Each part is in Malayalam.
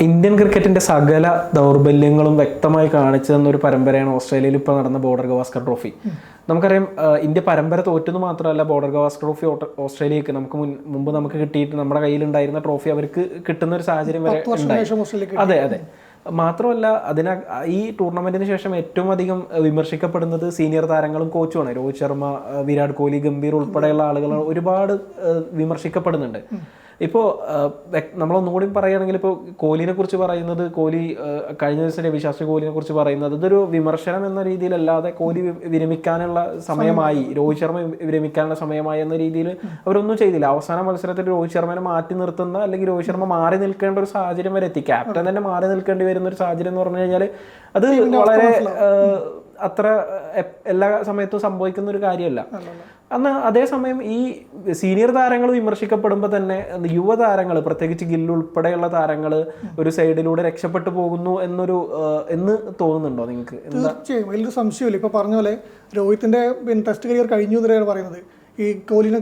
ഇന്ത്യൻ ക്രിക്കറ്റിന്റെ സകല ദൗർബല്യങ്ങളും വ്യക്തമായി കാണിച്ചു തന്ന ഒരു പരമ്പരയാണ് ഓസ്ട്രേലിയയിൽ ഇപ്പോൾ നടന്ന ബോർഡർ ഗവാസ്കർ ട്രോഫി. നമുക്കറിയാം ഇന്ത്യ പരമ്പര തോറ്റെന്ന് മാത്രമല്ല ബോർഡർ ഗവാസ്കർ ട്രോഫി ഓസ്ട്രേലിയക്ക് നമുക്ക് മുമ്പ് നമുക്ക് കിട്ടിയിട്ട് നമ്മുടെ കയ്യിലുണ്ടായിരുന്ന ട്രോഫി അവർക്ക് കിട്ടുന്ന ഒരു സാഹചര്യം വരെ ഉണ്ടായി. അതെ അതെ. മാത്രമല്ല അതിന ഈ ടൂർണമെന്റിന് ശേഷം ഏറ്റവും അധികം വിമർശിക്കപ്പെടുന്നത് സീനിയർ താരങ്ങളും കോച്ചുമാണ്. രോഹിത് ശർമ്മ വിരാട് കോഹ്ലി ഗംഭീർ ഉൾപ്പെടെയുള്ള ആളുകൾ ഒരുപാട് വിമർശിക്കപ്പെടുന്നുണ്ട്. ഇപ്പോൾ നമ്മളൊന്നുകൂടി പറയുകയാണെങ്കിൽ ഇപ്പോൾ കോഹ്ലിനെ കുറിച്ച് പറയുന്നത് കോഹ്ലി കഴിഞ്ഞ ദിവസം രവിശാസ്ത്രി കോഹ്ലിനെ കുറിച്ച് പറയുന്നത് ഇതൊരു വിമർശനം എന്ന രീതിയിലല്ലാതെ കോഹ്ലി വിരമിക്കാനുള്ള സമയമായി രോഹിത് ശർമ്മ വിരമിക്കാനുള്ള സമയമായി എന്ന രീതിയിൽ അവരൊന്നും ചെയ്തില്ല. അവസാന മത്സരത്തിൽ രോഹിത് ശർമ്മനെ മാറ്റി നിർത്തുന്ന അല്ലെങ്കിൽ രോഹിത് ശർമ്മ മാറി നിൽക്കേണ്ട ഒരു സാഹചര്യം വരെ എത്തി. ക്യാപ്റ്റൻ തന്നെ മാറി നിൽക്കേണ്ടി വരുന്ന ഒരു സാഹചര്യം എന്ന് പറഞ്ഞു കഴിഞ്ഞാൽ അത് വളരെ അത്ര എല്ലാ സമയത്തും സംഭവിക്കുന്ന ഒരു കാര്യമല്ല. അന്ന് അതേസമയം ഈ സീനിയർ താരങ്ങൾ വിമർശിക്കപ്പെടുമ്പോൾ തന്നെ യുവതാരങ്ങൾ പ്രത്യേകിച്ച് ഗില്ല് ഉൾപ്പെടെയുള്ള താരങ്ങൾ ഒരു സൈഡിലൂടെ രക്ഷപ്പെട്ടു പോകുന്നു എന്നൊരു എന്ന് തോന്നുന്നുണ്ടോ നിങ്ങൾക്ക് തീർച്ചയായും. വലിയൊരു സംശയമില്ല ഇപ്പോൾ പറഞ്ഞ പോലെ രോഹിത്തിന്റെ പിന്നെ ടെസ്റ്റ് കരിയർ കഴിഞ്ഞു എന്നൊക്കെയാണ് പറയുന്നത്. ഈ കോഹ്ലിനെ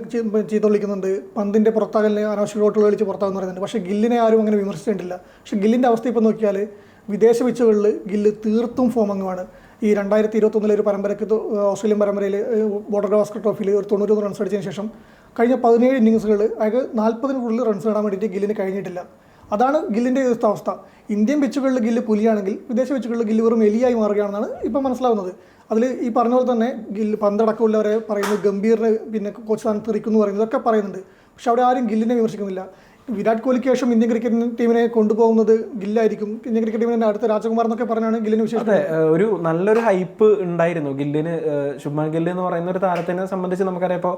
ചീത്ത വിളിക്കുന്നുണ്ട്. പന്തിന്റെ പുറത്താകലിനെ അനാവശ്യ റോട്ടുകൾ കളിച്ച് പുറത്താകുന്ന പറയുന്നുണ്ട്. പക്ഷേ ഗില്ലിനെ ആരും അങ്ങനെ വിമർശിച്ചിട്ടില്ല. പക്ഷെ ഗില്ലിന്റെ അവസ്ഥ ഇപ്പോൾ നോക്കിയാൽ വിദേശ പിച്ചുകളിൽ ഗില്ല് തീർത്തും ഫോമങ്ങുമാണ് ഈ രണ്ടായിരത്തി ഇരുപത്തൊന്നിലെ ഒരു പരമ്പരയ്ക്ക് ഓസ്ട്രേലിയൻ പരമ്പരയിൽ ബോർഡർ ഗവാസ്കർ ട്രോഫിയിൽ ഒരു തൊണ്ണൂറ്റൊന്ന് റൺസ് അടിച്ചതിന് ശേഷം കഴിഞ്ഞ പതിനേഴ് ഇന്നിങ്സുകൾ അയാൾക്ക് നാൽപ്പതിന് കൂടുതൽ റൺസ് നേടാൻ വേണ്ടിയിട്ട് ഗില്ലിന് കഴിഞ്ഞിട്ടില്ല. അതാണ് ഗില്ലിന്റെ ഇന്നത്തെ അവസ്ഥ. ഇന്ത്യൻ പിച്ചുകളിൽ ഗില്ല് പുലിയാണെങ്കിൽ വിദേശ പിച്ചുകളിൽ ഗില്ല് വെറും എലിയായി മാറുകയാണെന്നാണ് ഇപ്പം മനസ്സിലാവുന്നത്. അതിൽ ഈ പറഞ്ഞ പോലെ തന്നെ ഗില്ല് പന്തടക്കമുള്ളവരെ പറയുന്നത് ഗംഭീറിന് പിന്നെ കോച്ച് സ്ഥാനത്ത് എറിക്കുന്നു പറയുന്നതൊക്കെ പറയുന്നുണ്ട്. പക്ഷെ അവിടെ ആരും ഗില്ലിനെ വിമർശിക്കുന്നില്ല. വിരാട് കോഹ്ലിക്ക് ശേഷം ഇന്ത്യൻ ക്രിക്കറ്റ് ടീമിനെ കൊണ്ടുപോകുന്നത് ഗില്ലായിരിക്കും. ഇന്ത്യൻ ക്രിക്കറ്റ് ടീമിനെ അടുത്ത രാജകുമാർ എന്നൊക്കെ പറഞ്ഞാണ് ഗില്ലിന് വിശേഷം അതെ ഒരു നല്ലൊരു ഹൈപ്പ് ഉണ്ടായിരുന്നു. ഗില്ലിന് ശുഭ ശുഭ്മാൻ ഗില്ല് എന്ന് പറയുന്ന ഒരു താരത്തിനെ സംബന്ധിച്ച് നമുക്കറിയാം. ഇപ്പോൾ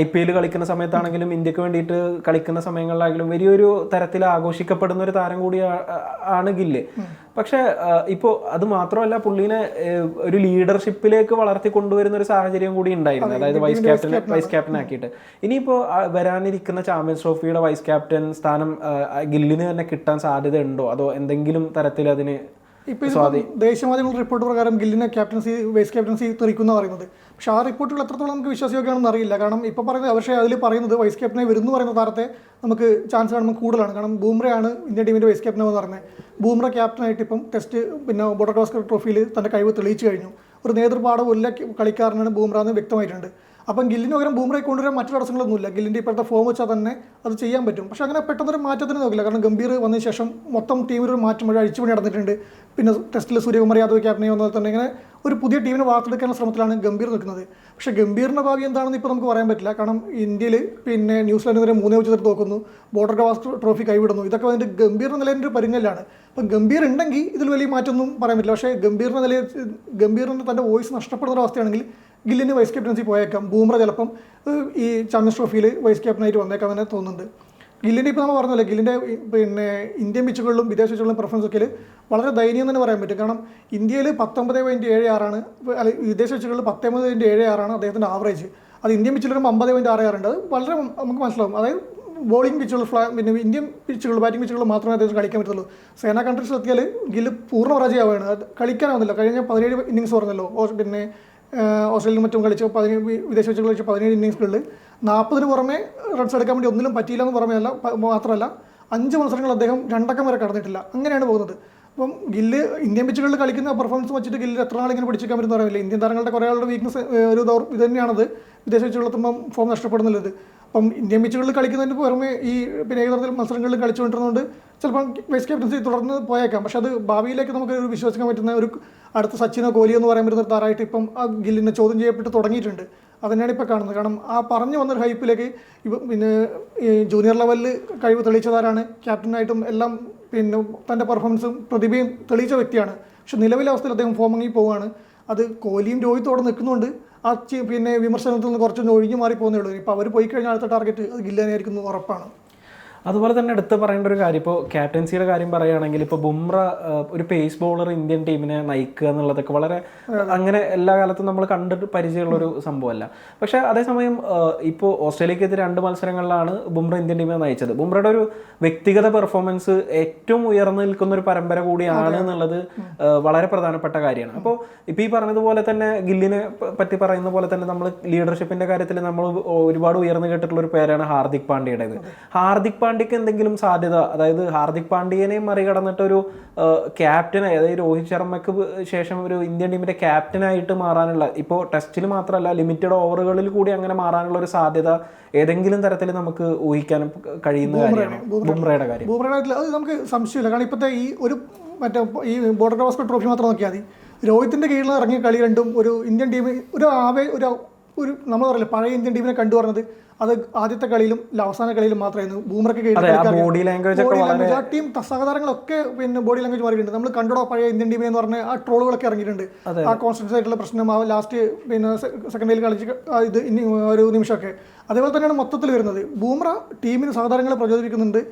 ഐ പി എൽ കളിക്കുന്ന സമയത്താണെങ്കിലും ഇന്ത്യയ്ക്ക് വേണ്ടിയിട്ട് കളിക്കുന്ന സമയങ്ങളിലാണെങ്കിലും വലിയൊരു തരത്തിൽ ആഘോഷിക്കപ്പെടുന്ന ഒരു താരം കൂടി ആണ് ഗില്ല്. പക്ഷേ ഇപ്പോൾ അത് മാത്രമല്ല പുള്ളീനെ ഒരു ലീഡർഷിപ്പിലേക്ക് വളർത്തി കൊണ്ടുവരുന്ന ഒരു സാഹചര്യം കൂടി ഉണ്ടായിരുന്നു. അതായത് വൈസ് ക്യാപ്റ്റൻ വൈസ് ക്യാപ്റ്റൻ ആക്കിയിട്ട്. ഇനിയിപ്പോൾ വരാനിരിക്കുന്ന ചാമ്പ്യൻസ് ട്രോഫിയുടെ വൈസ് ക്യാപ്റ്റൻ സ്ഥാനം ഗില്ലിന് തന്നെ കിട്ടാൻ സാധ്യത ഉണ്ടോ അതോ എന്തെങ്കിലും തരത്തിൽ അതിന് ദേശീയ മാധ്യമങ്ങൾ റിപ്പോർട്ട് പ്രകാരം ഗില്ലിനെ ക്യാപ്റ്റൻസി വൈസ് ക്യാപ്റ്റൻസി തെറിക്കുന്ന പറയുന്നത്. പക്ഷേ ആ റിപ്പോർട്ടുകൾ എത്രത്തോളം നമുക്ക് വിശ്വാസയോഗ്യമാണെന്ന് അറിയില്ല. കാരണം ഇപ്പോൾ പറയുന്നത് പക്ഷേ അതിൽ പറയുന്നത് വൈസ് ക്യാപ്റ്റനെ വരുന്നു പറയുന്ന താരത്തെ നമുക്ക് ചാൻസ് കാണുമ്പോൾ കൂടുതലാണ്. കാരണം ബൂംറയാണ് ഇന്ത്യൻ ടീമിന്റെ വൈസ് ക്യാപ്റ്റൻ എന്ന് പറയുന്നത്. ബൂംറ ക്യാപ്റ്റനായിട്ട് ഇപ്പം ടെസ്റ്റ് പിന്നെ ബോർഡർ ടോസ്കർ ട്രോഫിയിൽ തന്റെ കഴിവ് തെളിയിച്ചു കഴിഞ്ഞു. ഒരു നേതൃപാഠമുള്ള കളിക്കാരനാണ് ബൂംറ എന്ന് വ്യക്തമായിട്ടുണ്ട്. അപ്പം ഗില്ലിന് പകരം ബൂമറയെ കൊണ്ടുവരാൻ മറ്റു തടസ്സങ്ങളൊന്നുമില്ല. ഗില്ലിന്റെ ഇപ്പോഴത്തെ ഫോം വെച്ചാൽ തന്നെ അത് ചെയ്യാൻ പറ്റും. പക്ഷേ അങ്ങനെ പെട്ടെന്നൊരു മാറ്റത്തിന് നോക്കില്ല. കാരണം ഗംഭീർ വന്നതിന് ശേഷം മൊത്തം ടീമിൽ ഒരു മാറ്റം വഴി അഴിച്ചുപണി നടന്നിട്ടുണ്ട്. പിന്നെ ടെസ്റ്റിൽ സൂര്യകുമാർ യാദവ് ക്യാപ്റ്റനെ വന്നാൽ തന്നെ ഇങ്ങനെ ഒരു പുതിയ ടീമിനെ വാർത്തെടുക്കാനുള്ള ശ്രമത്തിലാണ് ഗംഭീർ നിൽക്കുന്നത്. പക്ഷേ ഗംഭീറിന്റെ ഭാവി എന്താണെന്ന് ഇപ്പോൾ നമുക്ക് പറയാൻ പറ്റില്ല. കാരണം ഇന്ത്യയിൽ പിന്നെ ന്യൂസിലാൻഡിനെതിരെ മൂന്നേ ഉച്ചത്തിൽ തോക്കുന്നു. ബോർഡർ ഗവാസ് ട്രോഫി കൈവിടുന്നു. ഇതൊക്കെ അതിന്റെ ഗംഭീറിന്റെ നിലയിൽ ഒരു പരിങ്ങലാണ്. അപ്പം ഗംഭീർ ഉണ്ടെങ്കിൽ ഇതിൽ വലിയ മാറ്റമൊന്നും പറയാൻ പറ്റില്ല. പക്ഷേ ഗംഭീറിന്റെ നിലയിൽ ഗംഭീറിന്റെ തന്റെ വോയിസ് നഷ്ടപ്പെടുന്ന ഒരു അവസ്ഥയാണെങ്കിൽ ഗില്ലിന് വൈസ് ക്യാപ്റ്റൻസി പോയേക്കാം. ബൂമ്ര ചിലപ്പം ഈ ചാമ്പ്യൻസ് ട്രോഫിയിൽ വൈസ് ക്യാപ്റ്റനായിട്ട് വന്നേക്കാം തന്നെ തോന്നുന്നുണ്ട്. ഗില്ലിന്റെ ഇപ്പോൾ നമ്മൾ പറഞ്ഞല്ലോ ഗില്ലിന്റെ പിന്നെ ഇന്ത്യൻ പിച്ചുകളിലും വിദേശ പിച്ചുകളിലും പെർഫോമൻസ് ഒക്കെ വളരെ ദയനീയം തന്നെ പറയാൻ പറ്റും. കാരണം ഇന്ത്യയിൽ പത്തൊമ്പത് പോയിന്റ് ഏഴ് ആറാണ് അല്ലെ വിദേശ പിച്ചുകളിൽ പത്തൊമ്പത് പോയിന്റ് ഏഴ് ആറാണ് അദ്ദേഹത്തിന്റെ ആവറേജ് അത് ഇന്ത്യൻ പിച്ചുകളിൽ വരുമ്പോൾ അമ്പത് പോയിന്റ് ആറ് ആറുണ്ട്. അത് വളരെ നമുക്ക് മനസ്സിലാവും. അതായത് ബോളിംഗ് പിച്ചുകൾ ഫ്ലാ പിന്നെ ഇന്ത്യൻ പിച്ചുകൾ ബാറ്റിംഗ് പിച്ചുകൾ മാത്രമേ അദ്ദേഹത്തിന് കളിക്കാൻ പറ്റുള്ളൂ. സേന കൺട്രീസിൽ എത്തിയാൽ ഗില്ല് പൂർണ പരാജയമാവുകയാണ്. കളിക്കാനാവുന്നില്ല. കഴിഞ്ഞ പതിനേഴ് ഇന്നിങ്സ് പറഞ്ഞല്ലോ പിന്നെ ആഹ് ഓസ്ട്രേലിയയും മറ്റും കളിച്ച് പതിനേഴ് വിദേശ വെച്ച് കളിച്ച് പതിനേഴ് ഇന്നിങ്സുകളിൽ നാൽപ്പതിന് പുറമെ റൺസ് എടുക്കാൻ വേണ്ടി ഒന്നിലും പറ്റിയില്ല എന്ന് പുറമേ അല്ല മാത്രമല്ല അഞ്ച് മത്സരങ്ങൾ അദ്ദേഹം രണ്ടക്കം വരെ കടന്നിട്ടില്ല. അങ്ങനെയാണ് പോകുന്നത്. അപ്പം ഗില്ല് ഇന്ത്യൻ പിച്ചുകളിൽ കളിക്കുന്ന പെർഫോമൻസ് വെച്ചിട്ട് ഗില്ല് എത്ര നാൾ ഇങ്ങനെ പിടിച്ചേക്കാൻ പറ്റുന്ന അറിയില്ല. ഇന്ത്യൻ താരങ്ങളുടെ കുറേ ആളുടെ വീക്ക്നസ് ഒരു ദൗർ ഇത് തന്നെയാണത്. വിദേശ വെച്ചുകളെത്തുമ്പം ഫോം നഷ്ടപ്പെടുന്നുള്ളത്. അപ്പം ഇന്ത്യൻ പിച്ചുകളിൽ കളിക്കുന്നതിന് പുറമെ ഈ പിന്നെ ഏകതരത്തിൽ മത്സരങ്ങളിൽ കളിച്ചുകൊണ്ടിരുന്നതുകൊണ്ട് ചിലപ്പം വൈസ് ക്യാപ്റ്റൻസി തുടർന്ന് പോയേക്കാം. പക്ഷെ അത് ഭാവിയിലേക്ക് നമുക്ക് ഒരു വിശ്വസിക്കാൻ പറ്റുന്ന ഒരു അടുത്ത സച്ചിനോ കോഹ്ലി എന്ന് ഒരു താരമായിട്ട് ഇപ്പം ആ ഗില്ലിനെ ചോദ്യം ചെയ്യപ്പെട്ട് തുടങ്ങിയിട്ടുണ്ട്. അതന്നെയാണ് ഇപ്പോൾ കാണുന്നത്. കാരണം ആ പറഞ്ഞു വന്നൊരു ഹൈപ്പിലേക്ക് ഇവ പിന്നെ ജൂനിയർ ലെവലിൽ കഴിവ് തെളിയിച്ചതാരാണ് ക്യാപ്റ്റനായിട്ടും എല്ലാം പിന്നെ തന്റെ പെർഫോമൻസും പ്രതിഭയും തെളിയിച്ച വ്യക്തിയാണ്. പക്ഷെ നിലവിലെ അവസ്ഥയിൽ അദ്ദേഹം ഫോമങ്ങി പോവുകയാണ്. അത് കോഹ്ലിയും രോഹിത്തോടെ നിൽക്കുന്നുണ്ട്. ആ പിന്നെ വിമർശനത്തിൽ നിന്ന് കുറച്ചൊന്ന് ഒഴിഞ്ഞു മാറി പോകുന്നേ ഉള്ളൂ. ഇപ്പോൾ അവർ പോയി കഴിഞ്ഞാൽ അടുത്ത ടാർഗറ്റ് അത് ഗില്ലാനായിരിക്കും ഉറപ്പാണ്. അതുപോലെ തന്നെ എടുത്ത് പറയേണ്ട ഒരു കാര്യം. ഇപ്പോൾ ക്യാപ്റ്റൻസിയുടെ കാര്യം പറയുകയാണെങ്കിൽ ഇപ്പോൾ ബുംറ ഒരു പേസ് ബോളർ ഇന്ത്യൻ ടീമിനെ നയിക്കുക എന്നുള്ളതൊക്കെ വളരെ അങ്ങനെ എല്ലാ കാലത്തും നമ്മൾ കണ്ടിട്ട് പരിചയമുള്ള ഒരു സംഭവമല്ല. പക്ഷേ അതേസമയം ഇപ്പോൾ ഓസ്ട്രേലിയക്കെതിരെ രണ്ട് മത്സരങ്ങളിലാണ് ബുംറ ഇന്ത്യൻ ടീമിനെ നയിച്ചത്. ബുംറയുടെ ഒരു വ്യക്തിഗത പെർഫോമൻസ് ഏറ്റവും ഉയർന്നു നിൽക്കുന്ന ഒരു പരമ്പര കൂടിയാണ് എന്നുള്ളത് വളരെ പ്രധാനപ്പെട്ട കാര്യമാണ്. അപ്പോൾ ഇപ്പോൾ ഈ പറഞ്ഞതുപോലെ തന്നെ ഗില്ലിനെ പറ്റി പറയുന്ന പോലെ തന്നെ നമ്മൾ ലീഡർഷിപ്പിന്റെ കാര്യത്തിൽ നമ്മൾ ഒരുപാട് ഉയർന്നു കേട്ടിട്ടുള്ള ഒരു പേരാണ് ഹാർദിക് പാണ്ഡ്യയുടേത്. ഹാർദിക് പാണ്ഡ്യക്ക് എന്തെങ്കിലും സാധ്യത? അതായത് ഹാർദിക് പാണ്ഡ്യനെ മറികടന്നിട്ട് ഒരു ക്യാപ്റ്റനായി അതായത് രോഹിത് ശർമ്മയ്ക്ക് ശേഷം ഒരു ഇന്ത്യൻ ടീമിന്റെ ക്യാപ്റ്റനായിട്ട് മാറാനുള്ള ഇപ്പോൾ ടെസ്റ്റിൽ മാത്രമല്ല ലിമിറ്റഡ് ഓവറുകളിൽ കൂടി അങ്ങനെ മാറാനുള്ള ഒരു സാധ്യത ഏതെങ്കിലും തരത്തിൽ നമുക്ക് ഊഹിക്കാൻ കഴിയുന്ന കാര്യമാണ്. ബുംറയുടെ കാര്യം. ബുംറയുടെ അത് നമുക്ക് സംശയമില്ല. കാരണം ഇപ്പോഴത്തെ ഈ ഒരു മറ്റേ ഈ ബോർഡർ ഗവാസ്കർ ട്രോഫി മാത്രം നോക്കിയാൽ മതി. രോഹിത്തിന്റെ കീഴിൽ ഇറങ്ങിയ കളി രണ്ടും ഒരു ഇന്ത്യൻ ടീം ഒരു ആവേ ഒരു ഒരു നമ്മൾ പറയില്ല പഴയ ഇന്ത്യൻ ടീമിനെ കണ്ടു പറഞ്ഞത് അത് ആദ്യത്തെ കളിയിലും അവസാന കളിയിലും മാത്രമായിരുന്നു. ബൂമറൊക്കെ ടീം സഹതാരങ്ങളൊക്കെ പിന്നെ ബോഡി ലാംഗ്വേജ് മാറിയിട്ടുണ്ട്. നമ്മൾ കണ്ടോ പഴയ ഇന്ത്യൻ ടീമിൽ എന്ന് പറഞ്ഞ ആ ട്രോളുകളൊക്കെ ഇറങ്ങിയിട്ടുണ്ട്. ആ കോൺസ്റ്റൻസ് ആയിട്ടുള്ള പ്രശ്നം ആ ലാസ്റ്റ് പിന്നെ സെക്കൻഡ് ഡേയിൽ കളിച്ച് ഇത് ഇനി ഒരു നിമിഷമൊക്കെ. അതേപോലെ തന്നെയാണ് മൊത്തത്തിൽ വരുന്നത്. ബൂമറ ടീമിന് സഹതാരങ്ങളെ പ്രചോദിപ്പിക്കുന്നുണ്ട്.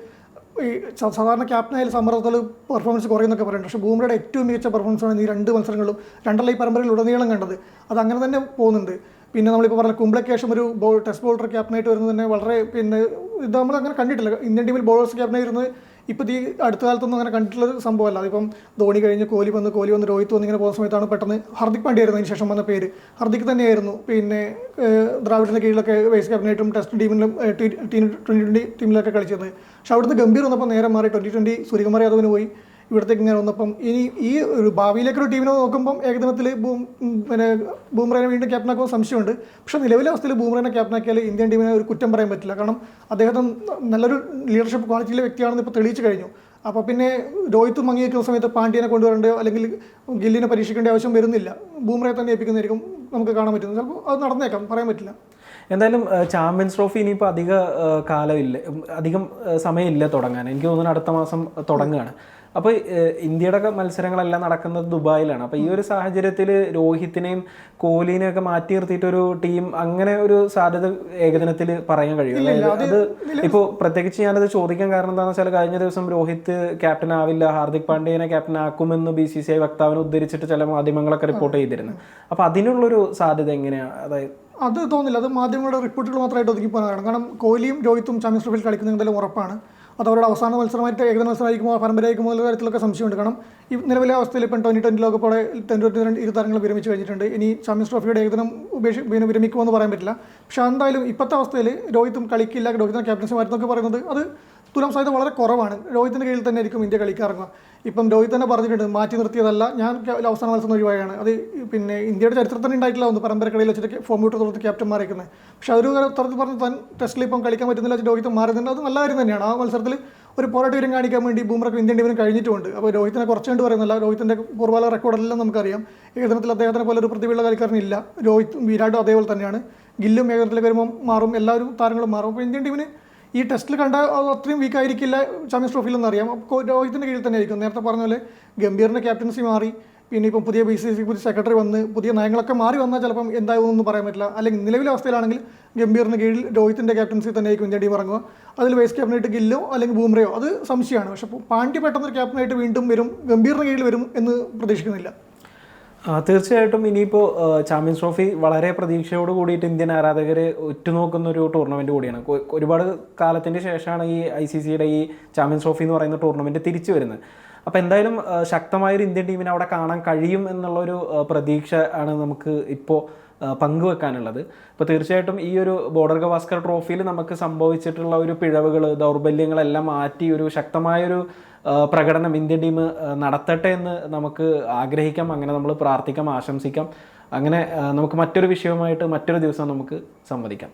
ഈ സാധാരണ സാധാരണ ക്യാപ്റ്റനായാലും സമ്മർദ്ദത്തിൽ പെർഫോമൻസ് കുറയുന്നൊക്കെ പറയുന്നുണ്ട്. പക്ഷേ ബൂമറയുടെ ഏറ്റവും മികച്ച പെർഫോമൻസ് ആണ് ഈ രണ്ട് മത്സരങ്ങളും രണ്ടല്ല ഈ പരമ്പരയിൽ ഉടനീളം കണ്ടത്. അത് അങ്ങനെ തന്നെ പോകുന്നുണ്ട്. പിന്നെ നമ്മളിപ്പോൾ പറഞ്ഞ കുംബ്ലക്കേഷം ഒരു ബോൾ ടെസ്റ്റ് ബോളർ ക്യാപ്റ്റനായിട്ട് വരുന്നത് തന്നെ വളരെ പിന്നെ ഇത് നമ്മൾ അങ്ങനെ കണ്ടിട്ടില്ല. ഇന്ത്യൻ ടീമിൽ ബോളേഴ്സ് ക്യാപ്റ്റനായി വരുന്നത് ഇപ്പോൾ ഈ അടുത്ത കാലത്തൊന്നും അങ്ങനെ കണ്ടിട്ടുള്ള സംഭവമല്ല. അതിപ്പം ധോണി കഴിഞ്ഞ് കോഹ്ലി വന്ന് കോഹ്ലി വന്ന് രോഹിത് വന്ന് ഇങ്ങനെ പോകുന്ന സമയത്താണ് പെട്ടെന്ന് ഹർദിക് പാണ്ഡ്യ ആയിരുന്നു അതിന് ശേഷം വന്ന പേര്. ഹർദിക് തന്നെയായിരുന്നു. പിന്നെ ദ്രാവിഡിന്റെ കീഴിലൊക്കെ വൈസ് ക്യാപ്റ്റനായിട്ടും ടെസ്റ്റ് ടീമിലും ട്വന്റി ട്വന്റി ടീമിലൊക്കെ കളിച്ചത് പക്ഷെ അവിടുന്ന് ഗംഭീർ വന്നപ്പോൾ നേരെ മാറി ട്വന്റി ട്വന്റി സൂര്യകുമാർ യാദവിന് പോയി. ഇവിടത്തേക്ക് ഇങ്ങനെ വന്നപ്പം ഇനി ഈ ഒരു ഭാവിയിലേക്കൊരു ടീമിനെ നോക്കുമ്പം ഏകദിനത്തിൽ ബൂം പിന്നെ ബൂംറേനെ വീണ്ടും ക്യാപ്റ്റനാക്കുമ്പോൾ സംശയമുണ്ട്. പക്ഷേ നിലവിലെ അവസ്ഥയിൽ ബൂംറേനെ ക്യാപ്റ്റനാക്കിയാൽ ഇന്ത്യൻ ടീമിനെ ഒരു കുറ്റം പറയാൻ പറ്റില്ല. കാരണം അദ്ദേഹം നല്ലൊരു ലീഡർഷിപ്പ് ക്വാളിറ്റിയിലെ വ്യക്തിയാണെന്ന് ഇപ്പോൾ തെളിയിച്ചു കഴിഞ്ഞു. അപ്പോൾ പിന്നെ രോഹിത് മങ്ങിയേക്കുന്ന സമയത്ത് പാണ്ഡ്യനെ കൊണ്ടുവരേണ്ടയോ അല്ലെങ്കിൽ ഗില്ലിനെ പരീക്ഷിക്കേണ്ട ആവശ്യം വരുന്നില്ല. ബൂംറയെ തന്നെ ഏൽപ്പിക്കുന്നതായിരിക്കും നമുക്ക് കാണാൻ പറ്റുന്നത്. ചിലപ്പോൾ അത് നടന്നേക്കാം. പറയാൻ പറ്റില്ല. എന്തായാലും ചാമ്പ്യൻസ് ട്രോഫി ഇനിയിപ്പോൾ അധിക കാലമില്ല. അധികം സമയമില്ല തുടങ്ങാൻ. എനിക്ക് തോന്നുന്നു അടുത്ത മാസം തുടങ്ങുകയാണ്. അപ്പോൾ ഇന്ത്യയുടെ ഒക്കെ മത്സരങ്ങളെല്ലാം നടക്കുന്നത് ദുബായിലാണ്. അപ്പോൾ ഈ ഒരു സാഹചര്യത്തിൽ രോഹിത്തിനെയും കോഹ്ലിനെയും ഒക്കെ മാറ്റി നിർത്തിയിട്ട് ഒരു ടീം അങ്ങനെ ഒരു സാധ്യത ഏകദിനത്തിൽ പറയാൻ കഴിയും അത് ഇപ്പോൾ പ്രത്യേകിച്ച് ഞാനത് ചോദിക്കാൻ കാരണം എന്താണെന്ന് വെച്ചാൽ കഴിഞ്ഞ ദിവസം രോഹിത് ക്യാപ്റ്റൻ ആവില്ല ഹാർദിക് പാണ്ഡ്യനെ ക്യാപ്റ്റൻ ആക്കുമെന്ന് ബി സി സി ഐ വക്താവിനെ ഉദ്ധരിച്ചിട്ട് ചില മാധ്യമങ്ങളൊക്കെ റിപ്പോർട്ട് ചെയ്തിരുന്നു. അപ്പോൾ അതിനുള്ളൊരു സാധ്യത എങ്ങനെയാണ് അതായത് അത് തോന്നില്ല അത് മാധ്യമങ്ങളുടെ റിപ്പോർട്ടുകൾ മാത്രമായിട്ട് ഒതുക്കി പോകുന്നതാണ് കാരണം കോഹ്ലിയും രോഹിത്തും ചാമ്പ്യൻസ് ട്രോഫിയിൽ കളിക്കുന്നതിൽ ഉറപ്പാണ്. അത് അവരുടെ അവസാന മത്സരമായിട്ട് ഏകദിന മത്സരമായിരിക്കുമോ പരമ്പരയായിരിക്കുമോ എന്നുള്ള കാര്യത്തിലൊക്കെ സംശയമുണ്ട്. കാരണം ഈ നിലവിലെ അവസ്ഥയിൽ ഇപ്പം ട്വന്റി ട്വന്റി ലോകപ്പോടെ ട്വന്റി ട്വന്റി ഇരു താരങ്ങൾ വിരമിച്ച് കഴിഞ്ഞിട്ടുണ്ട്. ഇനി ചാമ്പ്യൻസ് ട്രോഫിയുടെ ഏകദിനം ഉപേക്ഷി പിന്നെ വിരമിക്കുമെന്ന് പറയാൻ പറ്റില്ല. പക്ഷേ എന്തായാലും ഇപ്പോഴത്തെ അവസ്ഥയിൽ രോഹിത്തും കളിക്കില്ല. രോഹിത്തിന്റെ ക്യാപ്റ്റൻസി മാറ്റുന്നൊക്കെ പറയുന്നത് അത് തുലം സാധ്യത വളരെ കുറവാണ്. രോഹിത്തിന്റെ കീഴിൽ തന്നെ ആയിരിക്കും ഇന്ത്യ കളിക്കാറുക ഇപ്പം രോഹിത് തന്നെ പറഞ്ഞിട്ടുണ്ട് മാറ്റി നിർത്തിയതല്ല ഞാൻ അവസാന മത്സരം ഒഴിവായാണ് അത് പിന്നെ ഇന്ത്യയുടെ ചരിത്രത്തിന് ഉണ്ടായിട്ടില്ല ഒന്ന് പരമ്പരക്കടയിൽ വെച്ചിട്ട് ഫോം വിട്ട് തുടർന്ന് ക്യാപ്റ്റൻ ക്യാപ്റ്റന്മാരേക്കുന്നത് പക്ഷേ അതൊരു തരത്തിൽ പറഞ്ഞ് താൻ ടെസ്റ്റിൽ ഇപ്പം കളിക്കാൻ പറ്റുന്നില്ല വെച്ച് രോഹിത് മാറുന്നുണ്ട്. അത് നല്ല കാര്യം തന്നെയാണ്. ആ മത്സരത്തിൽ ഒരു പോരാട്ട വീരം കാണിക്കാൻ വേണ്ടി ബൂമറൊക്കെ ഇന്ത്യൻ ടീമിന് കഴിഞ്ഞിട്ടുണ്ട്. അപ്പോൾ രോഹിത്തിനെ കുറച്ച് കണ്ട് പറയുന്നില്ല. രോഹിത്തിന്റെ പൂർവകാല റെക്കോർഡെല്ലാം നമുക്കറിയാം. ഏകദിനത്തിൽ അദ്ദേഹത്തിനെ പോലെ ഒരു പ്രതിഭയുള്ള കളിക്കാരനില്ല രോഹിത്തും വിരാട്ടും അതേപോലെ തന്നെയാണ്. ഗില്ലും ഏകദിനത്തിലേക്ക് വരുമ്പോൾ മാറും. എല്ലാവരും താരങ്ങളും മാറും. അപ്പോൾ ഇന്ത്യൻ ടീമിന് ഈ ടെസ്റ്റിൽ കണ്ട അത് അത്രയും വീക്ക് ആയിരിക്കില്ല. ചാമ്പ്യൻസ് ട്രോഫിയിൽ എന്ന് അറിയാം രോഹിത്തിന്റെ കീഴിൽ തന്നെ ആയിരിക്കും. നേരത്തെ പറഞ്ഞ പോലെ ഗംഭീറിന്റെ ക്യാപ്റ്റൻസി മാറി. പിന്നെ ഇപ്പം പുതിയ ബി സി സി പുതിയ സെക്രട്ടറി വന്ന് പുതിയ നയങ്ങളൊക്കെ മാറി വന്നാൽ ചിലപ്പം എന്താകുമെന്നൊന്നും പറയാൻ പറ്റില്ല. അല്ലെങ്കിൽ നിലവിലെ അവസ്ഥയിലാണെങ്കിൽ ഗംഭീറിന് കീഴിൽ രോഹിത്തിന്റെ ക്യാപ്റ്റൻസി തന്നെയായിരിക്കും ഇന്ത്യ ടീം ഇറങ്ങുക. അതിൽ വൈസ് ക്യാപ്റ്റനായിട്ട് ഗില്ലോ അല്ലെങ്കിൽ ബൂംറയോ? അത് സംശയമാണ്. പക്ഷേ പാണ്ഡ്യ പെട്ടെന്നൊരു ക്യാപ്റ്റനായിട്ട് വീണ്ടും വരും ഗംഭീറിന് കീഴിൽ വരും എന്ന് പ്രതീക്ഷിക്കുന്നില്ല. തീർച്ചയായിട്ടും ഇനിയിപ്പോൾ ചാമ്പ്യൻസ് ട്രോഫി വളരെ പ്രതീക്ഷയോട് കൂടിയിട്ട് ഇന്ത്യൻ ആരാധകർ ഉറ്റുനോക്കുന്ന ഒരു ടൂർണമെന്റ് കൂടിയാണ്. ഒരുപാട് കാലത്തിന് ശേഷമാണ് ഈ ഐ സി സിയുടെ ഈ ചാമ്പ്യൻസ് ട്രോഫി എന്ന് പറയുന്ന ടൂർണമെന്റ് തിരിച്ചു വരുന്നത്. അപ്പോൾ എന്തായാലും ശക്തമായൊരു ഇന്ത്യൻ ടീമിനെ അവിടെ കാണാൻ കഴിയും എന്നുള്ളൊരു പ്രതീക്ഷ ആണ് നമുക്ക് ഇപ്പോൾ പങ്കുവെക്കാനുള്ളത്. അപ്പോൾ തീർച്ചയായിട്ടും ഈ ഒരു ബോർഡർ ഗവാസ്കർ ട്രോഫിയിൽ നമുക്ക് സംഭവിച്ചിട്ടുള്ള ഒരു പിഴവുകൾ ദൗർബല്യങ്ങളെല്ലാം മാറ്റി ഒരു ശക്തമായൊരു പ്രകടനം ഇന്ത്യൻ ടീം നടത്തട്ടെ എന്ന് നമുക്ക് ആഗ്രഹിക്കാം. അങ്ങനെ നമ്മൾ പ്രാർത്ഥിക്കാം ആശംസിക്കാം. അങ്ങനെ നമുക്ക് മറ്റൊരു വിഷയവുമായിട്ട് മറ്റൊരു ദിവസം നമുക്ക് സംവദിക്കാം.